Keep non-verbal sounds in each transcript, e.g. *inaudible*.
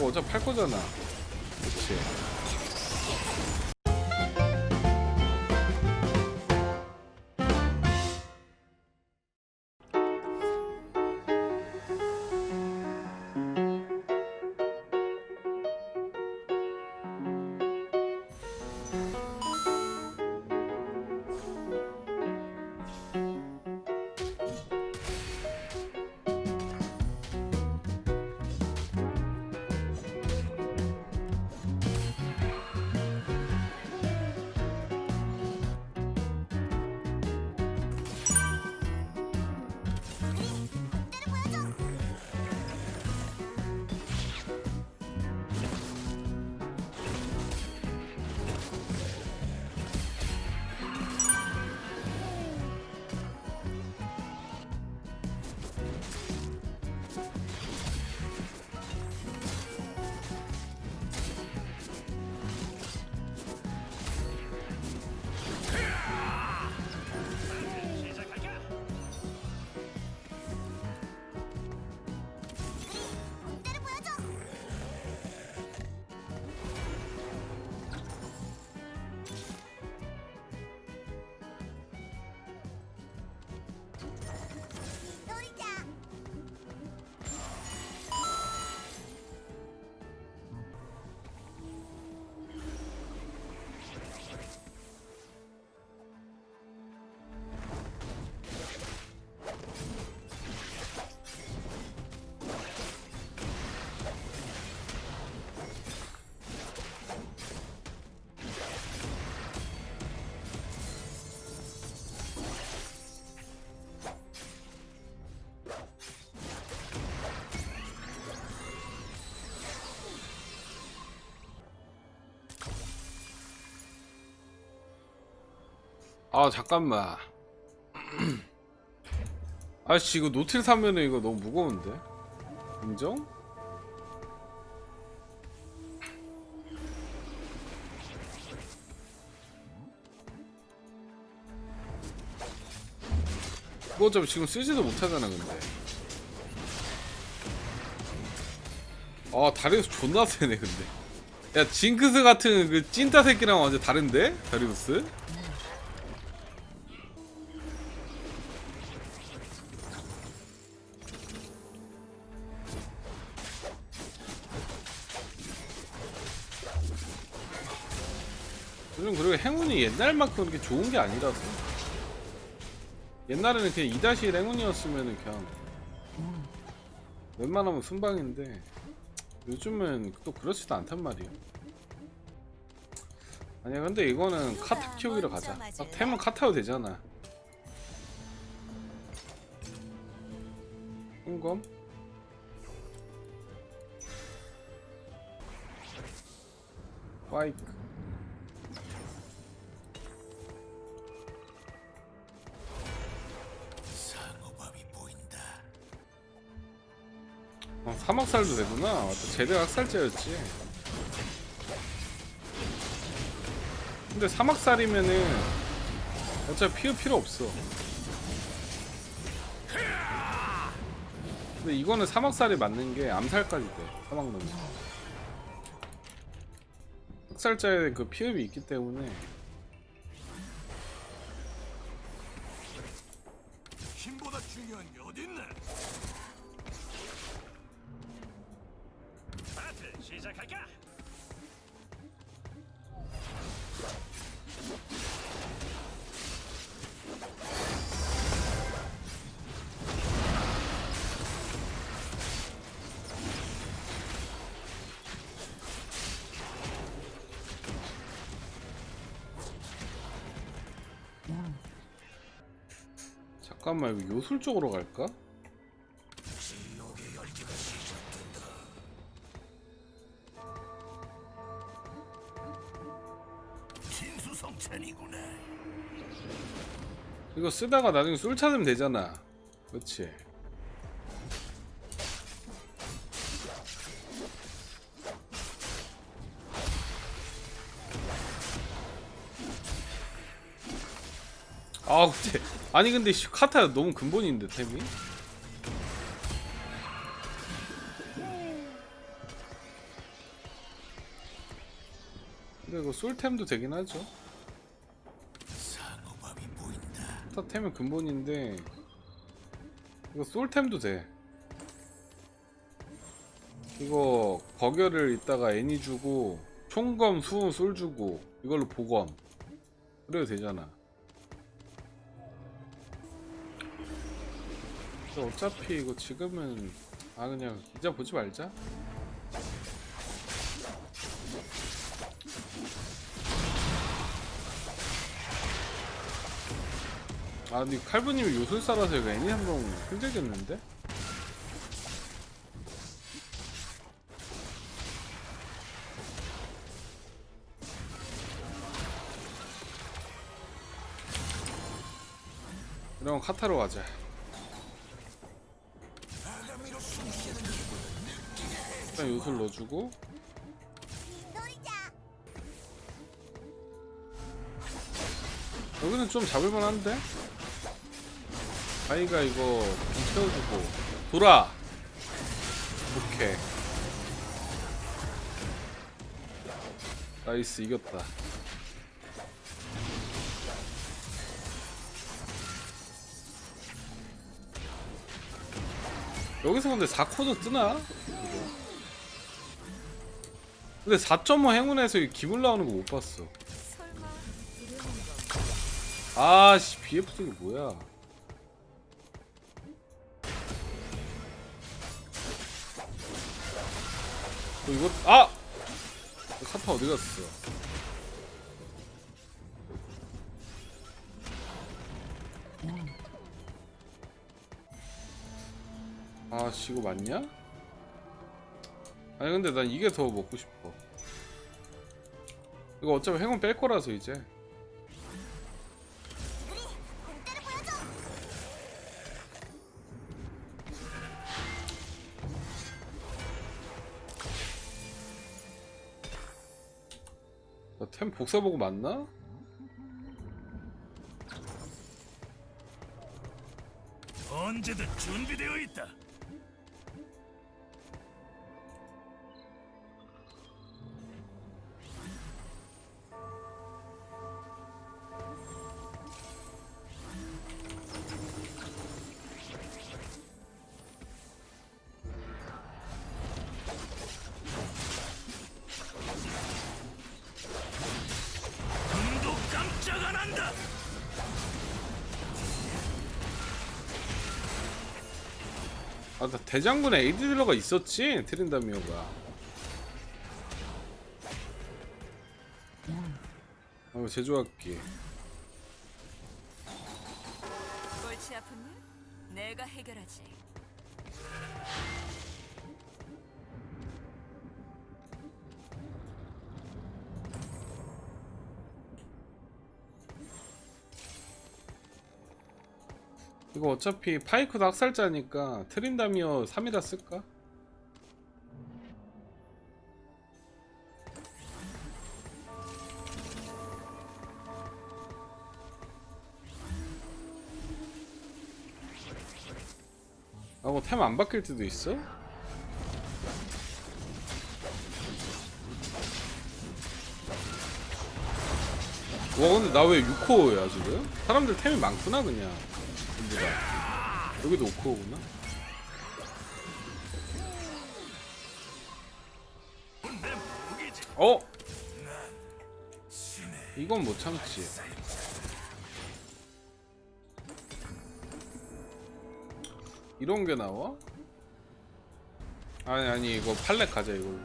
그거 어차피 팔 거잖아. 그치 아 잠깐만 *clears throat* 아씨 이거 노틸 사면은 이거 너무 무거운데 인정? 그거 어차피 지금 쓰지도 못하잖아 근데 아 다리우스 존나 세네 근데 야 징크스 같은 그 찐따 새끼랑 완전 다른데? 다리우스? 요즘 그리고 행운이 옛날만큼 그렇게 좋은 게 아니라서. 옛날에는 그냥 2-1 행운이었으면 그냥 웬만하면 순방인데 요즘은 또 그렇지도 않단 말이야 아니야 근데 이거는 카타 키우기로 가자. 딱 템은 카타도 되잖아. 홍검? 파이크 사막살도 되구나. 맞다. 제대 학살자였지. 근데 사막살이면은 어차피 피우 필요 없어. 근데 이거는 사막살이 맞는 게 암살까지 돼. 사막 넣는. 학살자의 그 피흡이 있기 때문에 힘보다 중요한 게 어딨나? 배틀 시작할까? 잠깐만 이거 요술 쪽으로 갈까? 진수성찬이구나. 이거 쓰다가 나중에 술 찾으면 되잖아. 그렇지. 아 근데 아니 근데 씨, 카타 너무 근본인데 템이 근데 이거 솔템도 되긴 하죠 스타템은 근본인데 이거 솔템도 돼. 이거 버겨를 이따가 애니 주고 총검 수호 솔 주고 이걸로 보검 그래도 되잖아. 어차피 이거 지금은 아 그냥 이자 보지 말자 아 근데 칼부님이 요술사라서 이거 애니 한 번 힘들겠는데? 이러면 카타로 가자 일단 요술 넣어주고 여기는 좀 잡을만한데? 아이가 이거 좀 채워주고. 돌아. 오케이. 나이스 이겼다. 여기서 근데 4코드 뜨나? 이거. 근데 4.5 행운에서 이 기물 나오는 거 못 봤어. 아씨 BF 속이 뭐야 이거 아! 카타 어디 갔어? 아씨 이거 맞냐? 아니 근데 난 이게 더 먹고 싶어. 이거 어차피 행운 뺄 거라서 이제 템 복사 보고 맞나? 언제든 준비되어 있다. 안 한다. 아, 나 대장군에 에이드 딜러가 있었지? 트린다미오가. 어, 제조할게. 골치 아픈 일? 내가 해결하지. 이거 어차피 파이크도 학살자니까 트린다미오 3이라 쓸까? 아, 뭐 템 안 바뀔 때도 있어? 와 근데 나 왜 6코어야 지금? 사람들 템이 많구나 그냥 전부 다 여기도 5코어구나 내 무기지. 어? 이건 못 참지 이런 게 나와? 아니 아니 이거 팔렉 가자 이걸로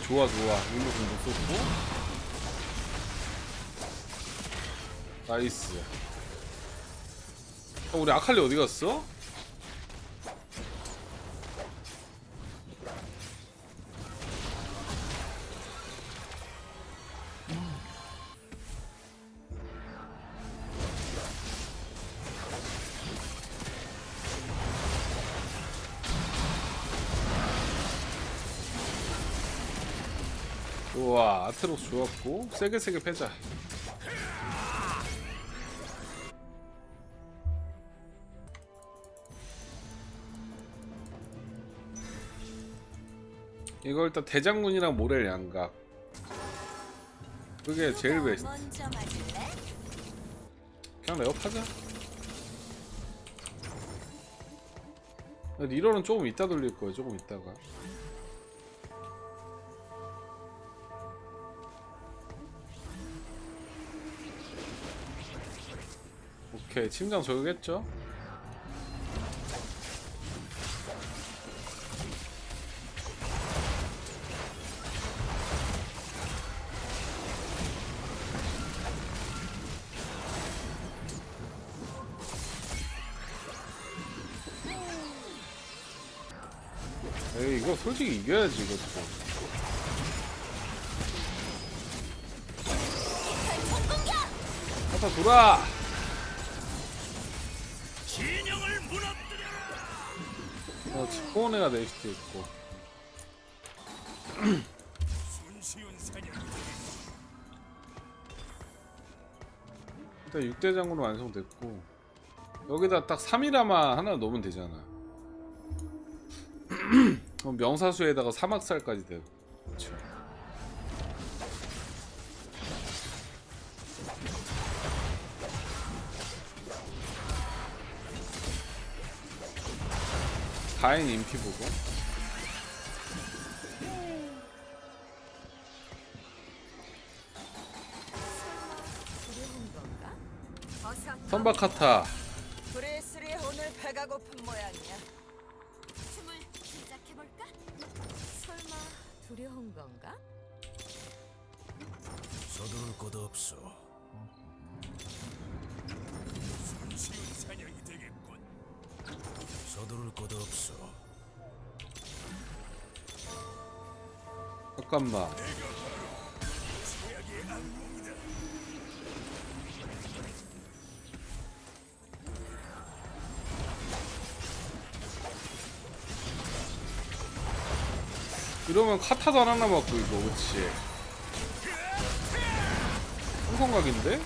좋아 좋아. 이거 좀못 썼고. 나이스. 어, 우리 아칼리 어디 갔어? 아트록스 좋았고 세게 세게 패자. 이거 일단 대장군이랑 모렐 양각. 그게 제일 베스트? 그냥 파자. 리러는 조금 이따 돌릴 거예요 조금 이따가 오케이 침장 저격했죠? 에이 이거 솔직히 이겨야지 이것도 돌아 어, 낼 수도 있고. 일단 6대 장으로 완성됐고 여기다 딱 3이라마 하나 넣으면 되잖아 *clears throat* 그럼 명사수에다가 사막살까지 되고 그 쵸 가인 인피 보고. 선박카타 이러면 카타도 하나 남았고 이거 그치 홍성각인데?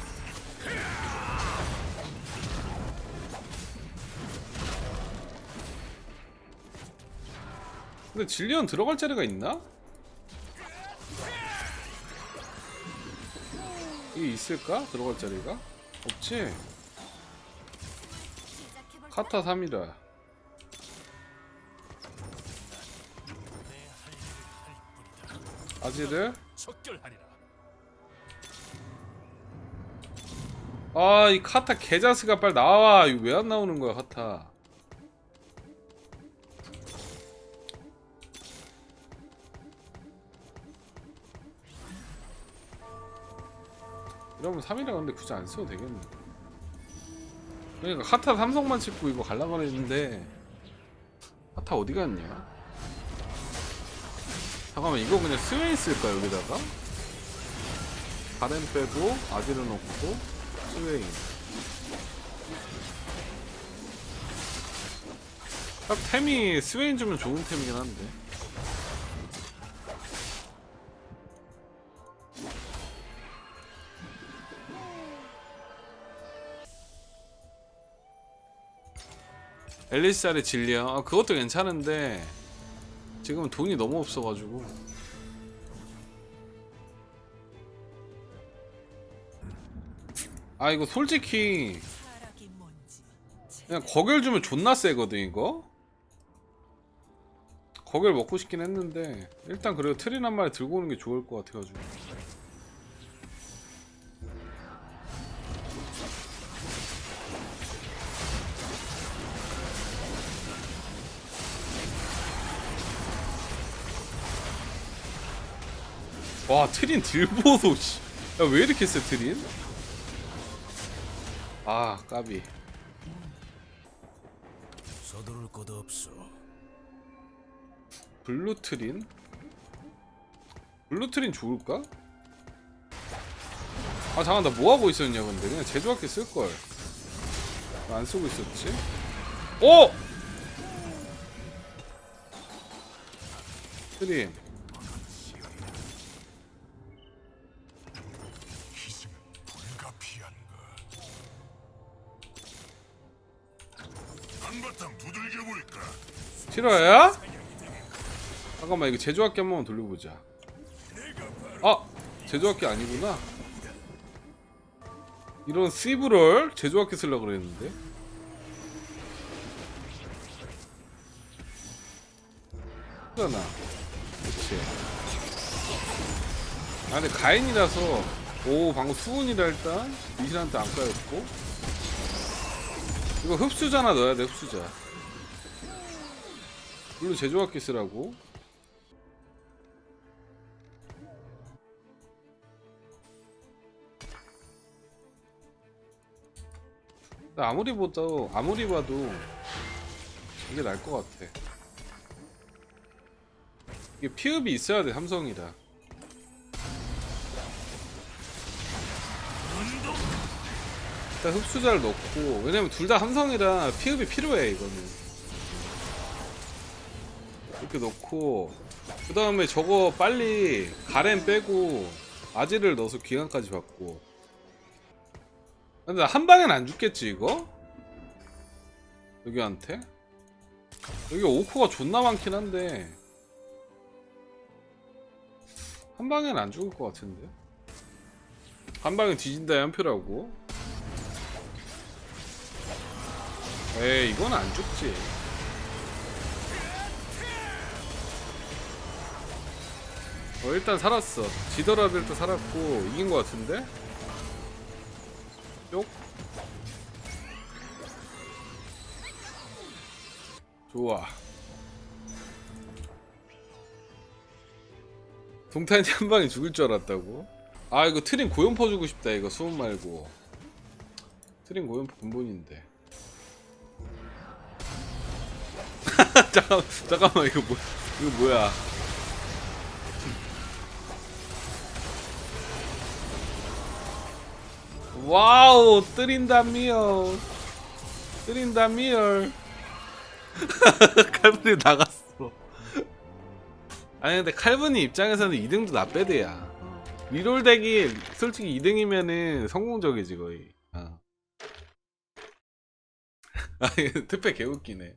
근데 질리언 들어갈 자리가 있나? 이게 있을까? 들어갈 자리가? 없지? 카타 3이라 아지를. 아 이 카타 개자스가 빨리 나와. 이거 왜 안 나오는 거야 카타? 이러면 3이라 근데 굳이 안 써도 되겠네. 그러니까 카타 삼성만 찍고 이거 갈라 그랬는데 카타 어디 갔냐 잠깐만 이거 그냥 스웨인 쓸까 여기다가? 바렌 빼고 아지를 넣고 스웨인. 딱 템이 스웨인 주면 좋은 템이긴 한데. 앨리스알의 진리야. 아, 그것도 괜찮은데 지금은 돈이 너무 없어가지고. 아 이거 솔직히 그냥 거결 주면 존나 세거든 이거? 거결 먹고 싶긴 했는데 일단 그래도 트린 한 마리 들고 오는 게 좋을 것 같아가지고 와 트린 들보소 야왜 이렇게 세 트린? 아 까비 서두를 것 없어. 블루 트린? 블루 트린 좋을까? 아 잠깐 나 뭐하고 있었냐 근데 그냥 제조학기 쓸걸 왜안 쓰고 있었지? 오! 트린 한바탕 두들겨 볼까? 실화야? 잠깐만 이거 제조학기 한 번만 돌려보자 아! 제조학기 아니구나 이런 씨브럴 제조학기 쓰려고 그랬는데 하나 그치 아 근데 가인이라서 오 방금 수은이라 일단 미신한테 안 까였고 이거 흡수자 하나 넣어야 돼 흡수자. 물론 제조학기 쓰라고? 나 아무리 봐도 아무리 봐도 이게 나을 것 같아. 이게 피읍이 있어야 돼 삼성이라 일단 흡수자를 넣고 왜냐면 둘다 삼성이라 피읍이 필요해 이거는. 이렇게 넣고 그 다음에 저거 빨리 가렌 빼고 아지를 넣어서 기간까지 받고. 근데 한 방엔 안 죽겠지 이거? 여기한테? 여기 오코가 존나 많긴 한데. 한 방엔 안 죽을 것 같은데? 한 방에 뒤진다의 한 표라고 에이 이건 안 죽지. 어 일단 살았어. 지더라도 일단 살았고 이긴 것 같은데? 쪽? 좋아. 동탄이 한 방에 죽을 줄 알았다고? 아 이거 트림 고연포 주고 싶다 이거 수은 말고. 트림 고연포 근본인데 *laughs* 잠깐 잠깐만 이거 뭐 이거 뭐야? 와우 뜨린다미요 뜨린다미열. *laughs* 칼분이 나갔어. 아니 근데 칼분이 입장에서는 2등도 나빼드야. 리롤 덱이 솔직히 2등이면은 성공적이지 거의. 어. *laughs* 아니 특패 개웃기네